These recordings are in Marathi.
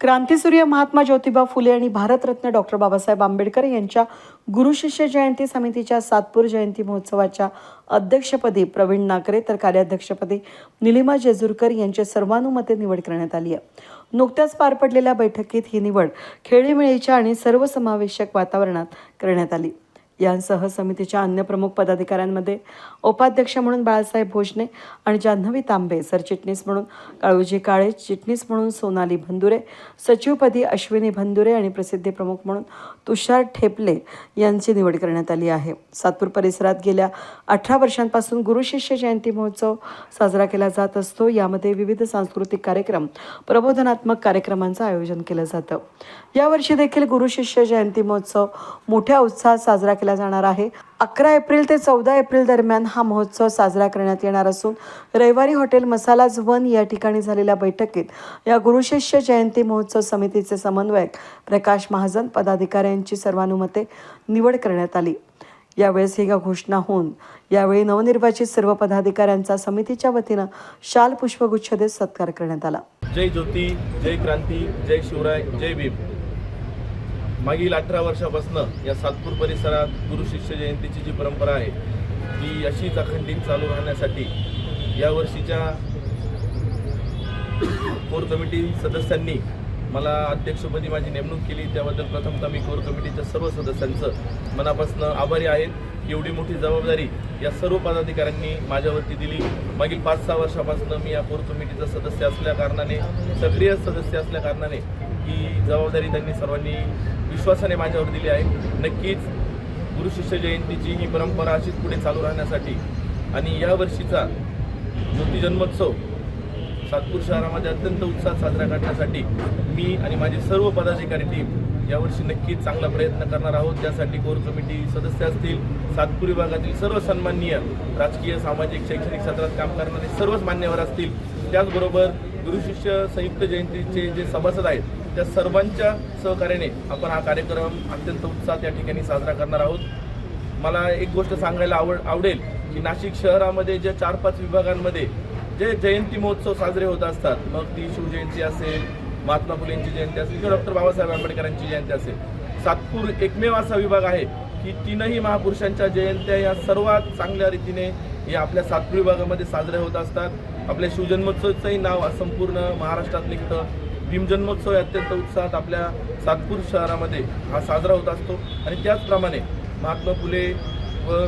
क्रांतीसूर्य महात्मा ज्योतिबा फुले आणि भारतरत्न डॉक्टर बाबासाहेब आंबेडकर यांच्या गुरुशिष्य जयंती समितीच्या सातपूर जयंती महोत्सवाच्या अध्यक्षपदी प्रवीण नाकरे तर कार्याध्यक्षपदी निलिमा जेजुरकर यांची सर्वानुमते निवड करण्यात आली आहे. नुकत्याच पार पडलेल्या बैठकीत ही निवड खेळीमेळीच्या आणि सर्वसमावेशक वातावरणात करण्यात आली. यांसह समितीच्या अन्य प्रमुख पदाधिकाऱ्यांमध्ये उपाध्यक्ष म्हणून बाळासाहेब भोजने आणि जान्हवी तांबे सरचिटणीस म्हणून काळूजी काळे चिटणीस म्हणून सोनाली भंदुरे सचिवपदी अश्विनी भंदुरे आणि प्रसिद्धी प्रमुख म्हणून तुषार ठेपले यांची निवड करण्यात आली आहे. सातपूर परिसरात गेल्या अठरा वर्षांपासून गुरुशिष्य जयंती महोत्सव साजरा केला जात असतो. यामध्ये विविध सांस्कृतिक कार्यक्रम प्रबोधनात्मक कार्यक्रमांचं आयोजन केलं जातं. यावर्षी देखील गुरुशिष्य जयंती महोत्सव मोठ्या उत्साहात साजरा केला जाणार आहे. अकरा एप्रिल ते चौदा एप्रिल दरम्यान हा महोत्सव साजरा करण्यात येणार असून रविवारी हॉटेल मसालाज वन या ठिकाणी झालेल्या बैठकीत या गुरुशिष्य जयंती महोत्सव समितीचे समन्वयक प्रकाश महाजन पदाधिकाऱ्यांची सर्वानुमते निवड करण्यात आली. यावेळेस ही घोषणा होऊन यावेळी नवनिर्वाचित सर्व पदाधिकाऱ्यांचा समितीच्या वतीनं शाल पुष्पगुच्छ देत सत्कार करण्यात आला. जय ज्योती जय क्रांती जय शिवराय जय भीम. मागील अठरा वर्षापासून या सातपूर परिसरात गुरु शिष्य जयंतीची जी परंपरा आहे ती अशीच अखंडित चालू राहण्यासाठी या वर्षीच्या कोर कमिटी सदस्यांनी मला अध्यक्षपदी माझी नेमणूक केली. त्याबद्दल प्रथमतः मी कोर कमिटीच्या सर्व सदस्यांचं मनापासून आभारी आहेत एवढी मोठी जबाबदारी या सर्व पदाधिकाऱ्यांनी माझ्यावरती दिली. मागील पाच सहा वर्षापासून मी या कोर कमिटीचा सदस्य असल्या कारणाने सक्रिय सदस्य असल्या कारणाने ही जबाबदारी त्यांनी सर्वांनी विश्वासाने माझ्यावर दिली आहे. नक्कीच गुरुशिष्य जयंतीची ही परंपरा अशीच पुढे चालू राहण्यासाठी आणि या वर्षीचा ज्योती जन्मोत्सव सातपूर शहरामध्ये अत्यंत उत्साहात साजरा करण्यासाठी मी आणि माझी सर्व पदाधिकारी टीम यावर्षी नक्कीच चांगला प्रयत्न करणार आहोत. त्यासाठी कोर कमिटी सदस्य असतील सातपूर विभागातील सर्व सन्माननीय राजकीय सामाजिक शैक्षणिक क्षेत्रात काम करणारे सर्वच मान्यवर असतील. त्याचबरोबर गुरुशिष्य संयुक्त जयंतीचे जे सभासद आहेत त्या सर्वांच्या सहकार्याने आपण हा कार्यक्रम अत्यंत उत्साहात या ठिकाणी साजरा करणार आहोत. मला एक गोष्ट सांगायला आवड आवडेल की नाशिक शहरामध्ये ज्या चार पाच विभागांमध्ये जे जयंती महोत्सव साजरे होत असतात मग ती शिवजयंती असेल महात्मा फुलेंची जयंती असेल किंवा डॉक्टर बाबासाहेब आंबेडकरांची जयंती असेल. सातपूर एकमेव असा विभाग आहे की तीनही महापुरुषांच्या जयंत्या या सर्वात चांगल्या रीतीने या आपल्या सातपूर विभागामध्ये साजरे होत असतात. आपल्या शिवजन्मोत्सवचंही नाव संपूर्ण महाराष्ट्रात निघतं. भीमजन्मोत्सव अत्यंत उत्साहात आपल्या सातपूर शहरामध्ये हा साजरा होत असतो. आणि त्याचप्रमाणे महात्मा फुले व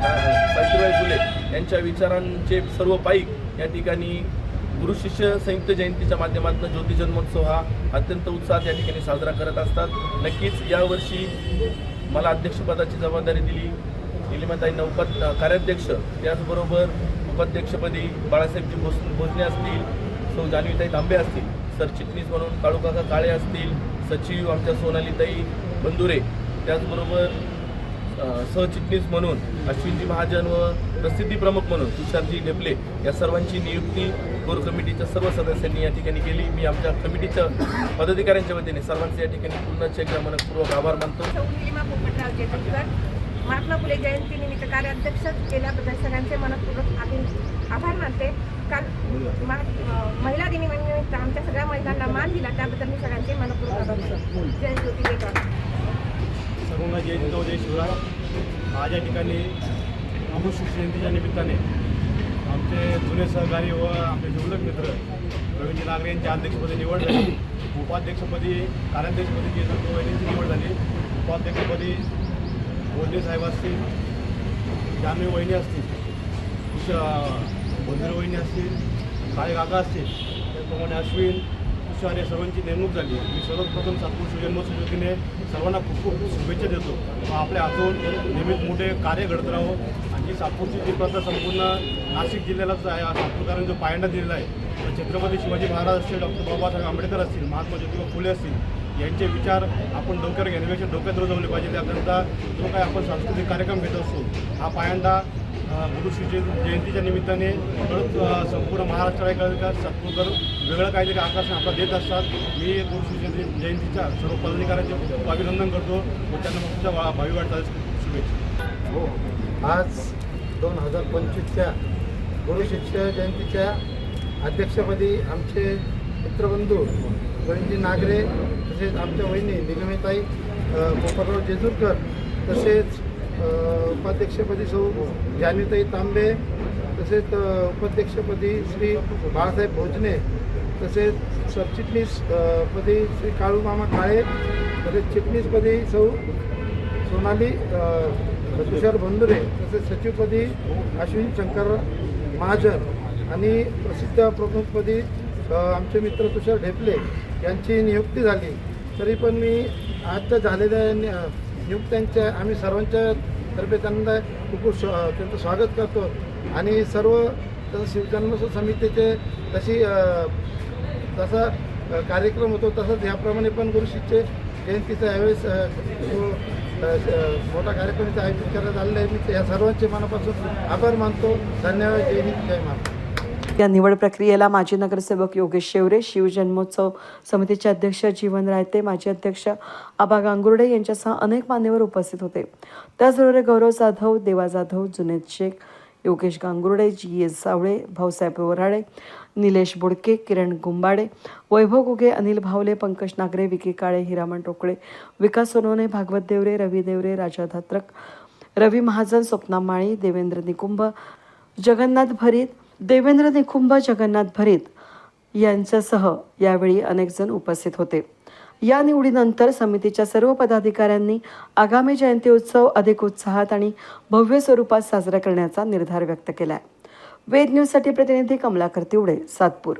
सावित्रीबाई फुले यांच्या विचारांचे सर्व पाईक या ठिकाणी गुरुशिष्य संयुक्त जयंतीच्या माध्यमातून ज्योती जन्मोत्सव हा अत्यंत उत्साहात या ठिकाणी साजरा करत असतात. नक्कीच यावर्षी मला अध्यक्षपदाची जबाबदारी दिली. निलिमाताईंना उपद कार्याध्यक्ष. त्याचबरोबर उपाध्यक्षपदी बाळासाहेबजी भोस भोजने असतील सौ जानवीताई तांबे असतील. सरचिटणीस म्हणून काळूकाका काळे असतील सचिव आमच्या सोनालीताई बंधुरे त्याचबरोबर सहचिटणीस म्हणून अश्विनजी महाजन व प्रसिद्धी प्रमुख म्हणून तुषारजी ढेपले या सर्वांची नियुक्ती कोर कमिटीच्या सर्व सदस्यांनी या ठिकाणी केली. मी आमच्या कमिटीच्या पदाधिकाऱ्यांच्या वतीने सर्वांचे या ठिकाणी पुन्हा एकदा मनपूर्वक आभार मानतो. महात्मा फुले जयंतीनिमित्त कार्याध्यक्ष केल्याबद्दल सगळ्यांचे मनपूर्वक आभार आभार मानते काल मा- अं, महिला दिनानिमित्त आमच्या सगळ्या महिलांना मान दिला त्याबद्दल मी सगळ्यांचे मनपूर्वक आभार मानते जय ज्योती जय सर्वांना जय जिजाऊ जय शिवराय आज या ठिकाणी अमृत जयंतीच्या निमित्ताने आमचे जुने सहकारी व आमचे जिवलग मित्र प्रवीणजी नागरे यांच्या अध्यक्षपदी निवड झाली उपाध्यक्षपदी कार्याध्यक्षपदी जे वहिनींची निवड झाली उपाध्यक्षपदी बोलणे साहेब असतील जान्हवी वहिनी असतील तुषा बंधुरे वहिनी असतील काळे काका असतील त्याचप्रमाणे अश्विन तुषार या सर्वांची नेमणूक झाली. मी सर्वप्रथम सातपूर शिवजन्मोत्सव वतीने सर्वांना खूप खूप शुभेच्छा देतो. व आपल्या हातून नेहमीच मोठे कार्य घडत राहो. आणि जी सातपूरची जी प्रथा संपूर्ण नाशिक जिल्ह्यालाच आहे सातपूरकरांनी जो पायंडा दिलेला आहे तर छत्रपती शिवाजी महाराज असतील डॉक्टर बाबासाहेब आंबेडकर असतील महात्मा ज्योतिबा फुले असतील यांचे विचार आपण डोक्यावर घेण्यापेक्षा डोक्यात रुजवले पाहिजे. त्याकरता जो काही आपण सांस्कृतिक कार्यक्रम घेत असतो हा पायंडा गुरुश्री जयंतीच्या निमित्ताने संपूर्ण महाराष्ट्राला सातपूरकर वेगळं काहीतरी आकर्षण आपला देत असतात. मी गुरुश्री जयंती जयंतीच्या सर्व पदाधिकाऱ्यांचे अभिनंदन करतो. व त्यांना मुख्य भावी वाटतात शुभेच्छा. हो. आज दोन हजार पंचवीसच्या गुरुशिष्य जयंतीच्या अध्यक्षपदी आमचे मित्रबंधू प्रवीणजी नागरे तसेच आमच्या वहिनी निगमिताई अ, जेजूरकर तसेच उपाध्यक्षपदी सौ जान्हवीताई तांबे तसेच उपाध्यक्षपदी श्री बाळासाहेब भोजने तसेच सरचिटणीस पदी श्री काळूमामा काळे तसेच चिटणीसपदी सौ सोनाली तुषार बंधुरे तसेच सचिवपदी अश्विन शंकर महाजन आणि प्रसिद्ध प्रमुखपदी आमचे मित्र तुषार ढेपले यांची नियुक्ती झाली. तरी पण मी आजच्या झालेल्या नि- नियुक्त्यांच्या आम्ही सर्वांच्या तर्फे त्यांना खूप खूप स्वा- त्यांचं स्वागत करतो. आणि सर्व जसं शिवजन्मोत्सव समितीचे तशी तसा कार्यक्रम होतो तसंच याप्रमाणे पण गुरुशिष्य जयंतीचा यावेळेस मोठा कार्यक्रम इथं आयोजित करण्यात आलेलं आहे. मी या सर्वांचे मनापासून आभार मानतो. धन्यवाद. जय हिंद. जय महाराज या निवड प्रक्रियेला माजी नगरसेवक योगेश शेवरे शिवजन्मोत्सव समितीचे अध्यक्ष जीवन रायते माजी अध्यक्ष आबा गांगुर्डे यांच्यासह अनेक मान्यवर उपस्थित होते. त्याचबरोबर गौरव जाधव देवा जाधव जुनेद शेख योगेश गांगुर्डे जी एस सावळे भाऊसाहेब वराडे निलेश बोडके किरण गुंबाडे वैभव गुगे अनिल भावले पंकज नागरे विकी काळे हिरामण टोकळे विकास सोनवणे भागवत देवरे रवी देवरे राजा धात्रक रवी महाजन स्वप्ना माळी देवेंद्र निकुंभ जगन्नाथ भरीत देवेंद्र निकुंभ जगन्नाथ भरीत यांच्यासह यावेळी अनेकजण उपस्थित होते. या निवडीनंतर समितीच्या सर्व पदाधिकाऱ्यांनी आगामी जयंती उत्सव अधिक उत्साहात आणि भव्य स्वरूपात साजरा करण्याचा निर्धार व्यक्त केला आहे वेद न्यूजसाठी प्रतिनिधी कमलाकर तिवडे सातपूर.